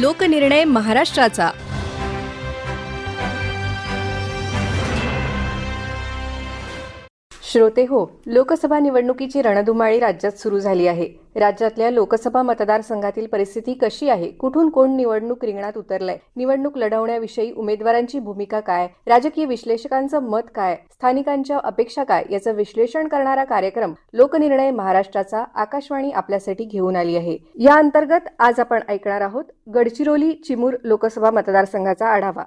लोकनिर्णय महाराष्ट्राचा. श्रोते हो लोकसभा निवडणुकीची रणधुमाळी राज्यात सुरू झाली आहे. राज्यातल्या लोकसभा मतदारसंघातील परिस्थिती कशी आहे? कुठून कोण निवडणूक रिंगणात उतरलंय? निवडणूक लढवण्याविषयी उमेदवारांची भूमिका काय? राजकीय विश्लेषकांचं मत काय? स्थानिकांच्या अपेक्षा काय? याचं विश्लेषण करणारा कार्यक्रम लोकनिर्णय महाराष्ट्राचा आकाशवाणी आपल्यासाठी घेऊन आली आहे. या अंतर्गत आज आपण ऐकणार आहोत गडचिरोली चिमूर लोकसभा मतदारसंघाचा आढावा.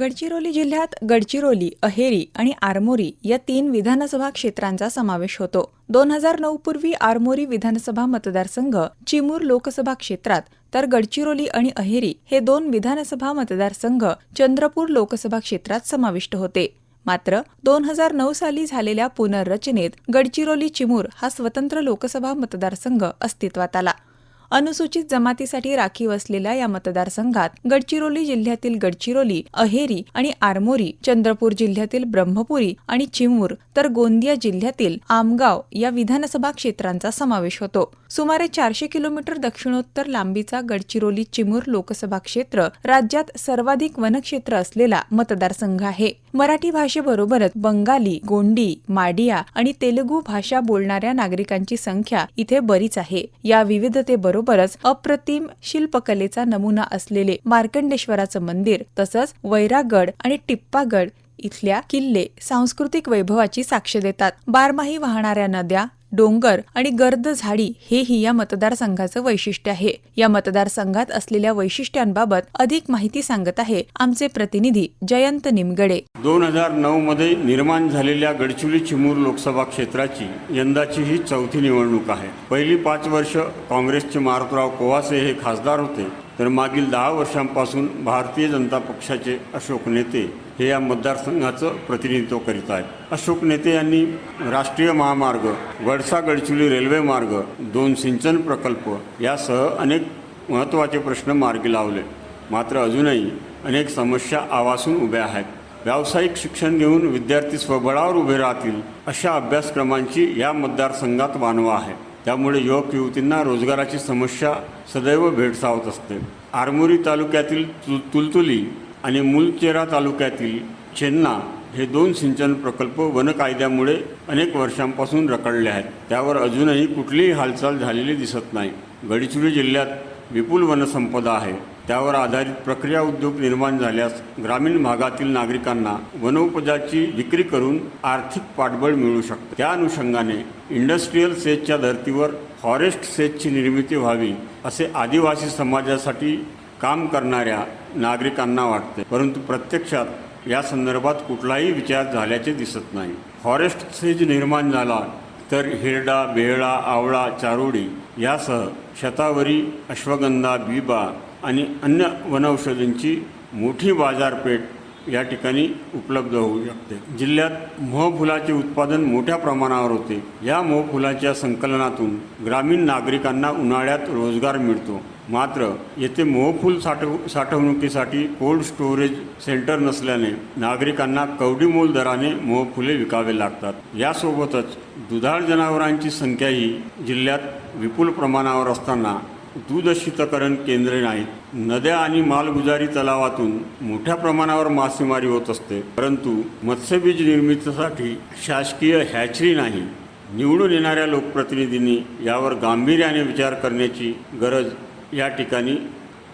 गडचिरोली जिल्ह्यात गडचिरोली अहेरी आणि आरमोरी या तीन विधानसभा क्षेत्रांचा समावेश होतो. दोन हजार नऊ पूर्वी आरमोरी विधानसभा मतदारसंघ चिमूर लोकसभा क्षेत्रात तर गडचिरोली आणि अहेरी हे दोन विधानसभा मतदारसंघ चंद्रपूर लोकसभा क्षेत्रात समाविष्ट होते. मात्र दोन हजार नऊ साली झालेल्या पुनर्रचनेत गडचिरोली चिमूर हा स्वतंत्र लोकसभा मतदारसंघ अस्तित्वात आला. अनुसूचित जमातीसाठी राखीव असलेल्या या मतदारसंघात गडचिरोली जिल्ह्यातील गडचिरोली अहेरी आणि आरमोरी चंद्रपूर जिल्ह्यातील ब्रह्मपुरी आणि चिमूर तर गोंदिया जिल्ह्यातील आमगाव या विधानसभा क्षेत्रांचा समावेश होतो. सुमारे चारशे किलोमीटर दक्षिणोत्तर लांबीचा गडचिरोली चिमूर लोकसभा क्षेत्र राज्यात सर्वाधिक वनक्षेत्र असलेला मतदारसंघ आहे. मराठी भाषेबरोबरच बंगाली गोंडी माडिया आणि तेलुगू भाषा बोलणाऱ्या नागरिकांची संख्या इथे बरीच आहे. या बरोबरच अप्रतिम शिल्पकलेचा नमुना असलेले मार्कंडेश्वराचं मंदिर तसंच वैरागड आणि टिप्पागड इथल्या किल्ले सांस्कृतिक वैभवाची साक्ष देतात. बारमाही वाहणाऱ्या नद्या डोंगर आणि गर्द झाडी हेही या मतदारसंघाचं वैशिष्ट्य आहे. या मतदारसंघात असलेल्या वैशिष्ट्यांबाबत अधिक माहिती सांगत आहे आमचे प्रतिनिधी जयंत निमगडे. दोन हजार नऊ मध्ये निर्माण झालेल्या गडचिरोली चिमूर लोकसभा क्षेत्राची यंदाची ही चौथी निवडणूक आहे. पहिली पाच वर्ष काँग्रेसचे मारुतराव कोवासे हे खासदार होते. तर मागील दहा वर्षांपासून भारतीय जनता पक्षाचे अशोक नेते हे या मतदारसंघाचं प्रतिनिधित्व करीत आहेत. अशोक नेते यांनी राष्ट्रीय महामार्ग वडसा गडचिरोली रेल्वे मार्ग दोन सिंचन प्रकल्प यासह अनेक महत्त्वाचे प्रश्न मार्गी लावले. मात्र अजूनही अनेक समस्या आवासून उभ्या आहेत. व्यावसायिक शिक्षण घेऊन विद्यार्थी स्वबळावर उभे राहतील अशा अभ्यासक्रमांची या मतदारसंघात मानवा आहे. त्यामुळे युवक युवतींना रोजगाराची समस्या सदैव भेडसावत असते. आरमोरी तालुक्यातील तु तुलतुली आणि मुलचेरा तालुक्यातील चेन्ना हे दोन सिंचन प्रकल्प वन कायद्यामुळे अनेक वर्षांपासून रखडले आहेत. त्यावर अजूनही कुठलीही हालचाल झालेली दिसत नाही. गडचिरोली जिल्ह्यात विपुल वनसंपदा आहे. त्यावर आधारित प्रक्रिया उद्योग निर्माण झाल्यास ग्रामीण भागातील नागरिकांना वनोपजाची विक्री करून आर्थिक पाठबळ मिळू शकते. त्या अनुषंगाने इंडस्ट्रीयल सेजच्या धर्तीवर फॉरेस्ट सेजची निर्मिती व्हावी असे आदिवासी समाजासाठी काम करणाऱ्या नागरिकांना वाटते. परंतु प्रत्यक्षात या संदर्भात कुठलाही विचार झाल्याचे दिसत नाही. फॉरेस्ट सेज निर्माण झाला तर हिरडा बेहळा आवळा चारोडी यासह शतावरी अश्वगंधा बिबा आणि अन्य वनौषधींची मोठी बाजारपेठ या ठिकाणी उपलब्ध होऊ शकते. जिल्ह्यात मोहफुलाचे उत्पादन मोठ्या प्रमाणावर होते. या मोहफुलाच्या संकलनातून ग्रामीण नागरिकांना उन्हाळ्यात रोजगार मिळतो. मात्र येथे मोहफूल साठव साठवणुकीसाठी कोल्ड स्टोरेज सेंटर नसल्याने नागरिकांना कवडीमोल दराने मोहफुले विकावे लागतात. यासोबतच दुधाळ जनावरांची संख्याही जिल्ह्यात विपुल प्रमाणावर असताना दूध शीतकरण केंद्रे नाहीत. नद्या आणि मालगुजारी तलावातून मोठ्या प्रमाणावर मासेमारी होत असते. परंतु मत्स्यबीज निर्मितीसाठी शासकीय हॅचरी नाही. निवडून येणाऱ्या लोकप्रतिनिधींनी यावर गांभीर्याने विचार करण्याची गरज या ठिकाणी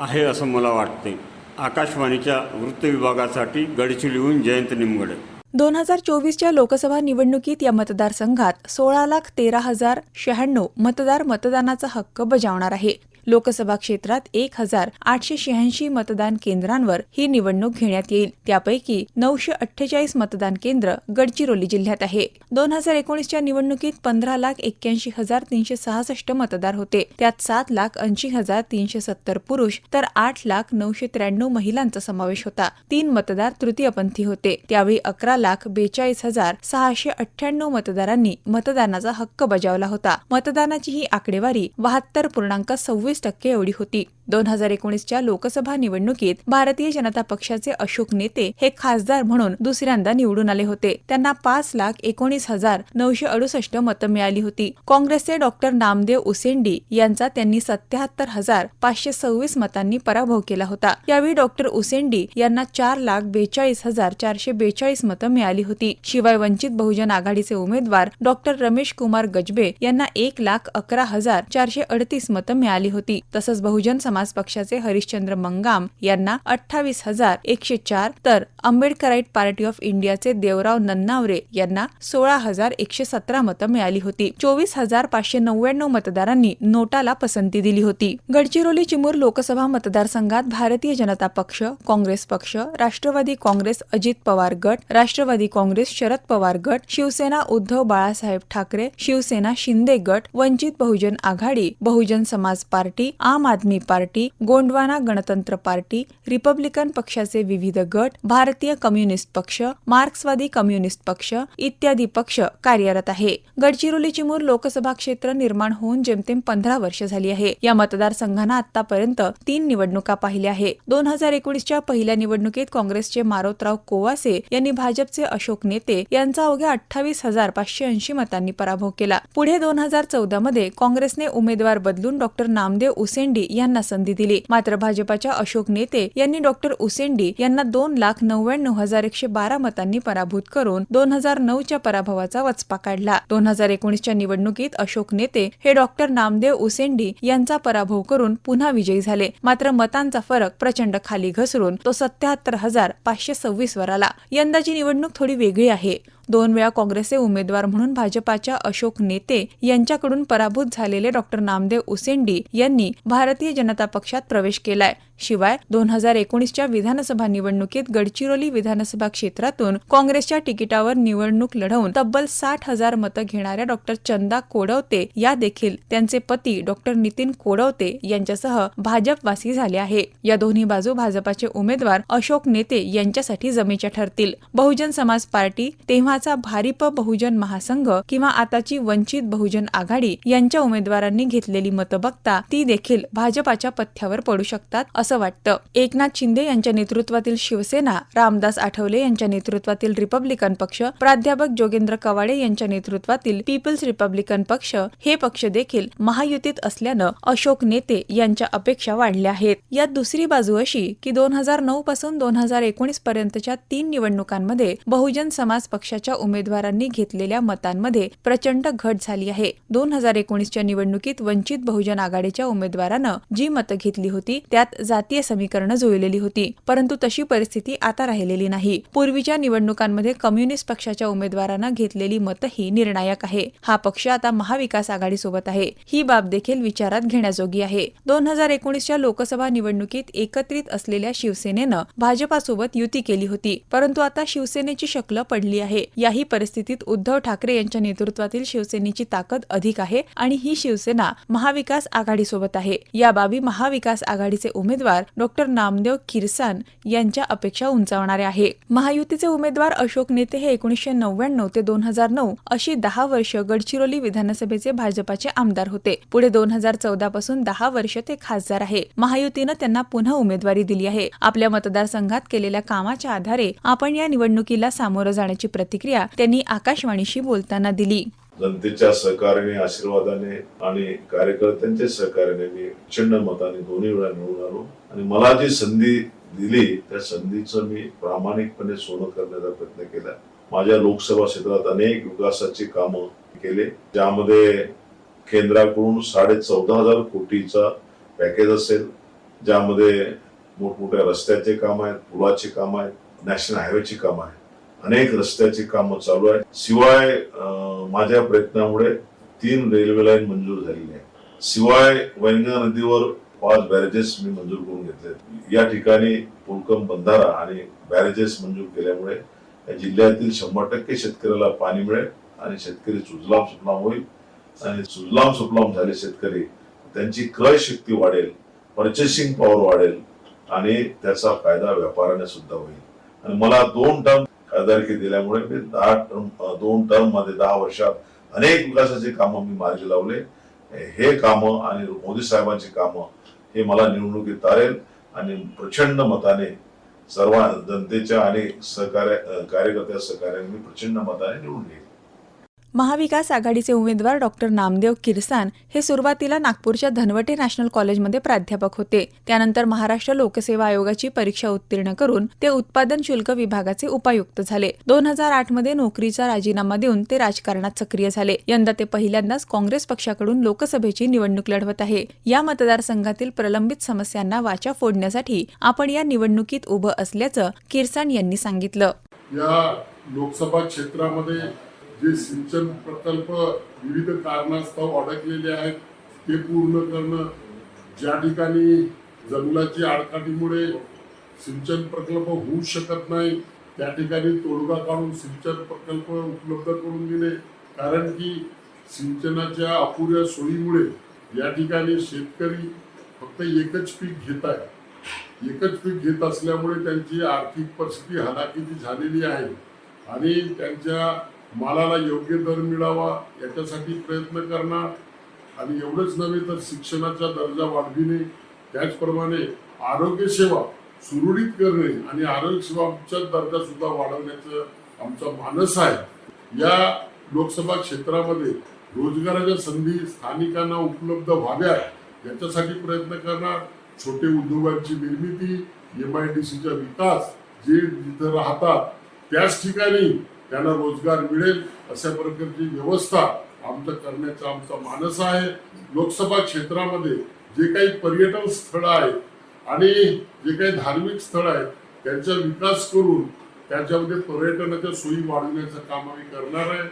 आहे असं मला वाटते. आकाशवाणीच्या वृत्त विभागासाठी गडचिरोलीहून जयंत निमगडे. दोन हजार चोवीसच्या लोकसभा निवडणुकीत या मतदारसंघात सोळा लाख तेरा हजार शहाण्णव मतदार मतदानाचा हक्क बजावणार आहे. लोकसभा क्षेत्रात एक हजार आठशे शहाऐंशी मतदान केंद्रांवर ही निवडणूक घेण्यात येईल. त्यापैकी नऊशे अठ्ठेचाळीस मतदान केंद्र गडचिरोली जिल्ह्यात आहे. दोन हजार एकोणीसच्या निवडणुकीत पंधरा लाख एक्क्याऐंशी हजार तीनशे सहासष्ट मतदार होते. त्यात सात लाख ऐंशी हजार तीनशे सत्तर पुरुष तर आठ लाख नऊशे त्र्याण्णव महिलांचा समावेश होता. तीन मतदार तृतीयपंथी होते. त्यावेळी अकरा लाख बेचाळीस हजार सहाशे अठ्ठ्याण्णव मतदारांनी मतदानाचा हक्क बजावला होता. मतदानाची ही आकडेवारी बहात्तर पूर्णांक सव्वीस चोवीस टक्के एवढी होती. दोन हजार एकोणीसच्या लोकसभा निवडणुकीत भारतीय जनता पक्षाचे अशोक नेते हे खासदार म्हणून दुसऱ्यांदा निवडून आले होते. त्यांना पाच लाख एकोणीस हजार नऊशे अडुसष्ट मतं मिळाली होती. काँग्रेसचे डॉक्टर नामदेव उसेंडी यांचा त्यांनी सत्याहत्तर हजार पाचशे सव्वीस मतांनी पराभव केला होता. यावेळी डॉक्टर उसेंडी यांना चार लाख बेचाळीस हजार चारशे बेचाळीस मतं मिळाली होती. शिवाय वंचित बहुजन आघाडीचे उमेदवार डॉक्टर रमेश कुमार गजबे यांना एक लाख अकरा हजार चारशे अडतीस मतं मिळाली होती. तसंच बहुजन समाज पक्षाचे हरिश्चंद्र मंगाम यांना अठ्ठावीस हजार एकशे चार तर आंबेडकराईट पार्टी ऑफ इंडियाचे देवराव नन्नावरे यांना सोळा हजार एकशे सतरा मतं मिळाली होती. चोवीस हजार पाचशे नव्याण्णव मतदारांनी नोटाला पसंती दिली होती. गडचिरोली चिमूर लोकसभा मतदारसंघात भारतीय जनता पक्ष काँग्रेस पक्ष राष्ट्रवादी काँग्रेस अजित पवार गट राष्ट्रवादी काँग्रेस शरद पवार गट शिवसेना उद्धव बाळासाहेब ठाकरे शिवसेना शिंदे गट वंचित बहुजन आघाडी बहुजन समाज पार्टी आम आदमी पार्टी गोंडवाना गणतंत्र पार्टी रिपब्लिकन पक्षाचे विविध गट भारतीय कम्युनिस्ट पक्ष मार्क्सवादी कम्युनिस्ट पक्ष इत्यादी पक्ष कार्यरत आहे. गडचिरोली चिमूर लोकसभा क्षेत्र निर्माण होऊन जेमतेम पंधरा वर्ष झाली आहे. या मतदारसंघानं आतापर्यंत तीन निवडणुका पाहिल्या आहे. दोन हजार एकोणीसच्या पहिल्या निवडणुकीत काँग्रेसचे मारोतराव कोवासे यांनी भाजपचे अशोक नेते यांचा अवघ्या अठ्ठावीस हजार पाचशे ऐंशी मतांनी पराभव केला. पुढे दोन हजार चौदा मध्ये काँग्रेसने उमेदवार बदलून डॉक्टर नामदेव उसेंडी यांना संधी दिली. मात्र भाजपाच्या अशोक नेते यांनी डॉक्टर उसेंडी यांना दोन लाख नव्याण्णव हजार एकशे बारा मतांनी पराभूत करून दोन हजार नऊच्या पराभवाचा वचपा काढला. दोन हजार एकोणीसच्या निवडणुकीत अशोक नेते हे डॉक्टर नामदेव उसेंडी यांचा पराभव करून पुन्हा विजयी झाले. मात्र मतांचा फरक प्रचंड खाली घसरून तो सत्याहत्तर हजार पाचशे सव्वीस वर आला. यंदाची निवडणूक थोडी वेगळी आहे. दोन वेळा काँग्रेसचे उमेदवार म्हणून भाजपाच्या अशोक नेते यांच्याकडून पराभूत झालेले डॉक्टर नामदेव उसेंडी यांनी भारतीय जनता पक्षात प्रवेश केलाय. शिवाय दोन हजार एकोणीसच्या विधानसभा निवडणुकीत गडचिरोली विधानसभा क्षेत्रातून काँग्रेसच्या तिकिटावर निवडणूक लढवून तब्बल साठ हजार मतं घेणाऱ्या डॉक्टर चंदा कोडवते या देखील त्यांचे पती डॉक्टर नितीन कोडवते यांच्यासह भाजपवासी झाले आहे. या दोन्ही बाजू भाजपाचे उमेदवार अशोक नेते यांच्यासाठी जमेच्या ठरतील. बहुजन समाज पार्टी तेव्हा तेव्हाचा भारिप बहुजन महासंघ किंवा आताची वंचित बहुजन आघाडी यांच्या उमेदवारांनी घेतलेली मतं बघता ती देखील भाजपाच्या पथ्यावर पडू शकतात असं वाटतं. एकनाथ शिंदे यांच्या नेतृत्वातील शिवसेना रामदास आठवले यांच्या नेतृत्वातील रिपब्लिकन पक्ष प्राध्यापक जोगेंद्र कवाडे यांच्या नेतृत्वातील पीपल्स रिपब्लिकन पक्ष हे पक्ष देखील महायुतीत असल्यानं अशोक नेते यांच्या अपेक्षा वाढल्या आहेत. यात दुसरी बाजू अशी की दोन हजार नऊ पासून दोन हजार एकोणीस पर्यंतच्या तीन निवडणुकांमध्ये बहुजन समाज पक्षाच्या उमेदवारांनी घेतलेल्या मतांमध्ये प्रचंड घट झाली आहे. दोन हजार एकोणीसच्या निवडणुकीत वंचित बहुजन आघाडीच्या उमेदवारानं जी मतं घेतली होती त्यात जातीय समीकरणं जुळलेली होती. परंतु तशी परिस्थिती आता राहिलेली नाही. पूर्वीच्या निवडणुकांमध्ये कम्युनिस्ट पक्षाच्या उमेदवारांना घेतलेली मतही निर्णायक आहे. हा पक्ष आता महाविकास आघाडीसोबत आहे. ही बाब देखील विचारात घेण्याजोगी आहे. दोन हजार एकोणीसच्या लोकसभा निवडणुकीत एकत्रित असलेल्या शिवसेनेनं भाजपासोबत युती केली होती. परंतु आता शिवसेनेची शक्ल पडली आहे. याही परिस्थितीत उद्धव ठाकरे यांच्या नेतृत्वातील शिवसेनेची ताकद अधिक आहे आणि ही शिवसेना महाविकास आघाडीसोबत आहे. या बाबी महाविकास आघाडीचे उमेदवार डॉक्टर नामदेव किरसान यांच्या अपेक्षा उंचावणारे आहे. महायुतीचे उमेदवार अशोक नेते हे एकोणीसशे नव्याण्णव ते दोन हजार नऊ अशी दहा वर्ष गडचिरोली विधानसभेचे भाजपाचे आमदार होते. पुढे दोन हजार चौदा पासून दहा वर्ष ते खासदार आहे. महायुतीनं त्यांना पुन्हा उमेदवारी दिली आहे. आपल्या मतदारसंघात केलेल्या कामाच्या आधारे आपण या निवडणुकीला सामोरं जाण्याची प्रतिक्रिया त्यांनी आकाशवाणीशी बोलताना दिली. जनतेच्या सहकार्याने आशीर्वादाने आणि कार्यकर्त्यांच्या सहकार्याने मी प्रचंड मताने दोन्ही वेळा निवडून आलो. आणि मला जी संधी दिली त्या संधीचं मी प्रामाणिकपणे सोनं करण्याचा प्रयत्न केला. माझ्या लोकसभा क्षेत्रात अनेक विकासाची कामं केले ज्यामध्ये केंद्राकडून साडे चौदा हजार कोटीचा पॅकेज असेल ज्यामध्ये मोठमोठ्या रस्त्याचे काम आहेत पुलाची काम आहेत नॅशनल हायवेची कामं आहेत. अनेक रस्त्याची कामं चालू आहेत. शिवाय माझ्या प्रयत्नामुळे तीन रेल्वे लाईन मंजूर झालेली आहे शिवाय वैंगा नदीवर पाच बॅरेजेस मी मंजूर करून घेतले या ठिकाणी पुलकम बंधारा आणि बॅरेजेस मंजूर केल्यामुळे या जिल्ह्यातील शंभर टक्के शेतकऱ्याला पाणी मिळेल आणि शेतकरी सुजलाम सुफलाम होईल. आणि सुजलाम सुफलाम झाले शेतकरी त्यांची क्रय शक्ती वाढेल पर्चेसिंग पॉवर वाढेल आणि त्याचा फायदा व्यापाऱ्याने सुद्धा होईल. आणि मला दोन टर्म खासदारकी दिल्यामुळे मी दहा टर्म दोन टर्ममध्ये दहा वर्षात अनेक विकासाचे कामं मी मार्गी लावले. हे कामं आणि मोदी साहेबांची कामं हे मला निवडणुकीत तारेल आणि प्रचंड मताने सर्व जनतेच्या आणि सहकार्य कार्यकर्त्या कार्यकर्त्या मी प्रचंड मताने निवडून घेईल महाविकास आघाडीचे उमेदवार डॉक्टर नामदेव किरसान हे सुरुवातीला नागपूरच्या धनवटे नॅशनल कॉलेजमध्ये प्राध्यापक होते. त्यानंतर महाराष्ट्र लोकसेवा आयोगाची परीक्षा उत्तीर्ण करून ते उत्पादन शुल्क विभागाचे उपायुक्त झाले. दोन हजार आठमध्ये नोकरीचा राजीनामा देऊन ते राजकारणात सक्रिय झाले. यंदा ते पहिल्यांदाच काँग्रेस पक्षाकडून लोकसभेची निवडणूक लढवत आहे. या मतदारसंघातील प्रलंबित समस्यांना वाचा फोडण्यासाठी आपण या निवडणुकीत उभं असल्याचं किरसान यांनी सांगितलं. या लोकसभा क्षेत्रामध्ये जे सिंचन प्रकल्प विविध कारणास्तव अडकलेले आहेत ते पूर्ण करणं ज्या ठिकाणी जंगलाची आडकाठीमुळे सिंचन प्रकल्प होऊ शकत नाही त्या ठिकाणी तोडगा काढून सिंचन प्रकल्प उपलब्ध करून दिले कारण की सिंचनाच्या अपुऱ्या सोयीमुळे या ठिकाणी शेतकरी फक्त एकच पीक घेत आहे एकच पीक घेत असल्यामुळे त्यांची आर्थिक परिस्थिती हलाखीची झालेली आहे. आणि त्यांच्या मालाला योग्य दर मिळावा याच्यासाठी प्रयत्न करणार. आणि एवढंच नव्हे तर शिक्षणाचा दर्जा वाढविणे त्याचप्रमाणे आरोग्य सेवा सुरळीत करणे आणि आरोग्यसेवाचा दर्जा सुद्धा वाढवण्याचं आमचा मानस आहे. या लोकसभा क्षेत्रामध्ये रोजगाराच्या संधी स्थानिकांना उपलब्ध व्हाव्या याच्यासाठी प्रयत्न करणार. छोटे उद्योगांची निर्मिती एम आय डी सीचा विकास जे जिथं राहतात त्याच ठिकाणी त्यांना रोजगार मिळेल अशा प्रकारची व्यवस्था आमचं करण्याचा आमचा मानस आहे. लोकसभा क्षेत्रामध्ये जे काही पर्यटन स्थळ आहेत आणि जे काही धार्मिक स्थळ आहेत त्यांचा विकास करून त्याच्यामध्ये पर्यटनाच्या सोयी वाढवण्याचं काम आम्ही करणार आहे.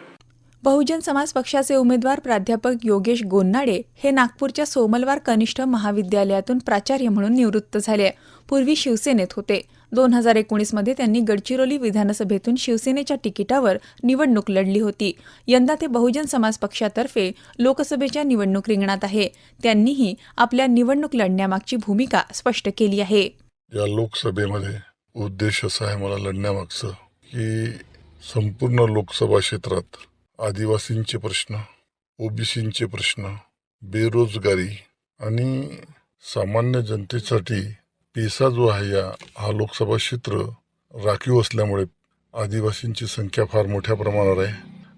बहुजन समाज पक्षाचे उमेदवार प्राध्यापक योगेश गोन्नाडे हे नागपूरच्या सोमलवार कनिष्ठ महाविद्यालयातून प्राचार्य म्हणून निवृत्त झाले. पूर्वी शिवसेनेत होते. दोन हजार एकोणीसमध्ये त्यांनी गडचिरोली विधानसभेतून शिवसेनेच्या तिकिटावर निवडणूक लढली होती. यंदा ते बहुजन समाज पक्षातर्फे लोकसभेच्या निवडणूक रिंगणात आहे. त्यांनीही आपल्या निवडणूक लढण्यामागची भूमिका स्पष्ट केली आहे. या लोकसभेमध्ये उद्देश असा आहे मला लढण्यामागचं की संपूर्ण लोकसभा क्षेत्रात आदिवासींचे प्रश्न ओबीसींचे प्रश्न बेरोजगारी आणि सामान्य जनतेसाठी पेसा जो आहे या हा लोकसभा क्षेत्र राखीव असल्यामुळे आदिवासींची संख्या फार मोठ्या प्रमाणावर आहे.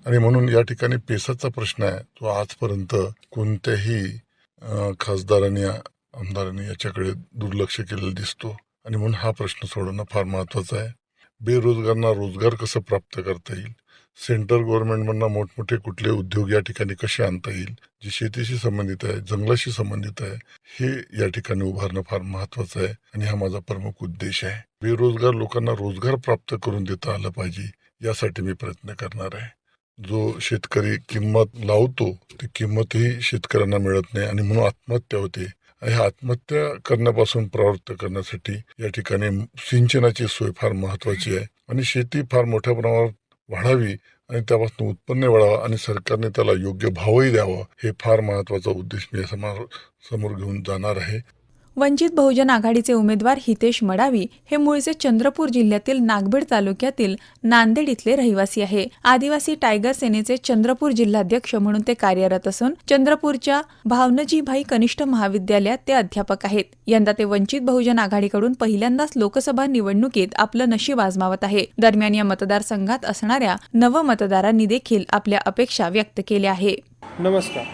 आणि म्हणून या ठिकाणी पेसाचा प्रश्न आहे तो आजपर्यंत कोणत्याही खासदारांनी आमदारांनी याच्याकडे दुर्लक्ष केलेलं दिसतो. आणि म्हणून हा प्रश्न सोडवणं फार महत्त्वाचा आहे. बेरोजगारांना रोजगार कसं प्राप्त करता येईल? सेंट्रल गव्हर्नमेंटमधनं मोठमोठे कुठले उद्योग या ठिकाणी कसे आणता येईल जे शेतीशी संबंधित आहे जंगलाशी संबंधित आहे हे या ठिकाणी उभारणं फार महत्त्वाचं आहे आणि हा माझा प्रमुख उद्देश आहे. बेरोजगार लोकांना रोजगार प्राप्त करून देता आलं पाहिजे यासाठी मी प्रयत्न करणार आहे. जो शेतकरी किंमत लावतो ती किंमतही शेतकऱ्यांना मिळत नाही आणि म्हणून आत्महत्या होते. आणि ह्या आत्महत्या करण्यापासून प्रवृत्त करण्यासाठी या ठिकाणी सिंचनाची सोय फार महत्वाची आहे. आणि शेती फार मोठ्या प्रमाणावर वाढावी आणि त्यापासून उत्पन्न वाढावं आणि सरकारने त्याला योग्य भावही द्यावा हे फार महत्त्वाचा उद्देश मी समोर समोर घेऊन जाणार आहे. वंचित बहुजन आघाडीचे उमेदवार हितेश मडावी हे मूळचे चंद्रपूर जिल्ह्यातील नागभीड तालुक्यातील नांदेड इथले रहिवासी आहे. आदिवासी टायगर सेनेचे चंद्रपूर जिल्हाध्यक्ष म्हणून ते कार्यरत असून चंद्रपूरच्या भावनजीभाई कनिष्ठ महाविद्यालयात ते अध्यापक आहेत. यंदा ते वंचित बहुजन आघाडीकडून पहिल्यांदाच लोकसभा निवडणुकीत आपलं नशीब आजमावत आहे. दरम्यान या मतदारसंघात असणाऱ्या नवमतदारांनी देखील आपल्या अपेक्षा व्यक्त केल्या आहे. नमस्कार.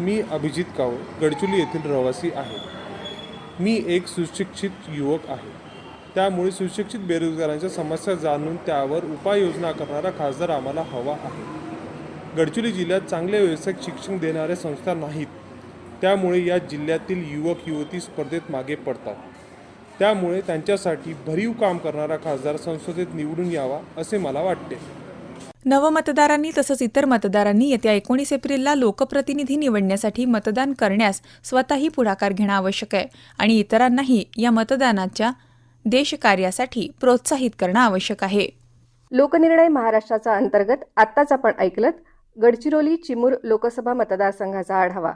मी अभिजित काव गडचुली येथील रहिवासी आहे. मी एक सुशिक्षित युवक आहे. त्यामुळे सुशिक्षित बेरोजगारांच्या समस्या जाणून त्यावर उपाययोजना करणारा खासदार आम्हाला हवा आहे. गडचिरोली जिल्ह्यात चांगले व्यावसायिक शिक्षण देणाऱ्या संस्था नाहीत. त्यामुळे या जिल्ह्यातील युवक युवती स्पर्धेत मागे पडतात. त्यामुळे त्यांच्यासाठी भरीव काम करणारा खासदार संसदेत निवडून यावा असे मला वाटते. नवमतदारांनी तसंच इतर मतदारांनी येत्या एकोणीस एप्रिलला लोकप्रतिनिधी निवडण्यासाठी मतदान करण्यास स्वतःही पुढाकार घेणं आवश्यक आहे आणि इतरांनाही या मतदानाच्या देशकार्यासाठी प्रोत्साहित करणं आवश्यक आहे. लोकनिर्णय महाराष्ट्राचा अंतर्गत आत्ताच आपण ऐकलत गडचिरोली चिमूर लोकसभा मतदारसंघाचा आढावा.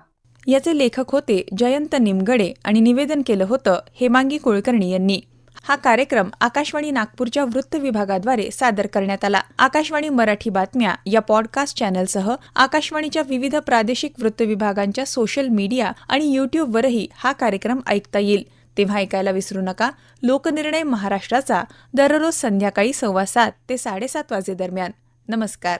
याचे लेखक होते जयंत निमगडे आणि निवेदन केलं होतं हेमांगी कुलकर्णी यांनी. हा कार्यक्रम आकाशवाणी नागपूरच्या वृत्त विभागाद्वारे सादर करण्यात आला. आकाशवाणी मराठी बातम्या या पॉडकास्ट चॅनलसह आकाशवाणीच्या विविध प्रादेशिक वृत्त विभागांच्या सोशल मीडिया आणि युट्यूबवरही हा कार्यक्रम ऐकता येईल. तेव्हा ऐकायला विसरू नका. लोकनिर्णय महाराष्ट्राचा दररोज संध्याकाळी सव्वा सात ते साडेसात वाजेदरम्यान. नमस्कार.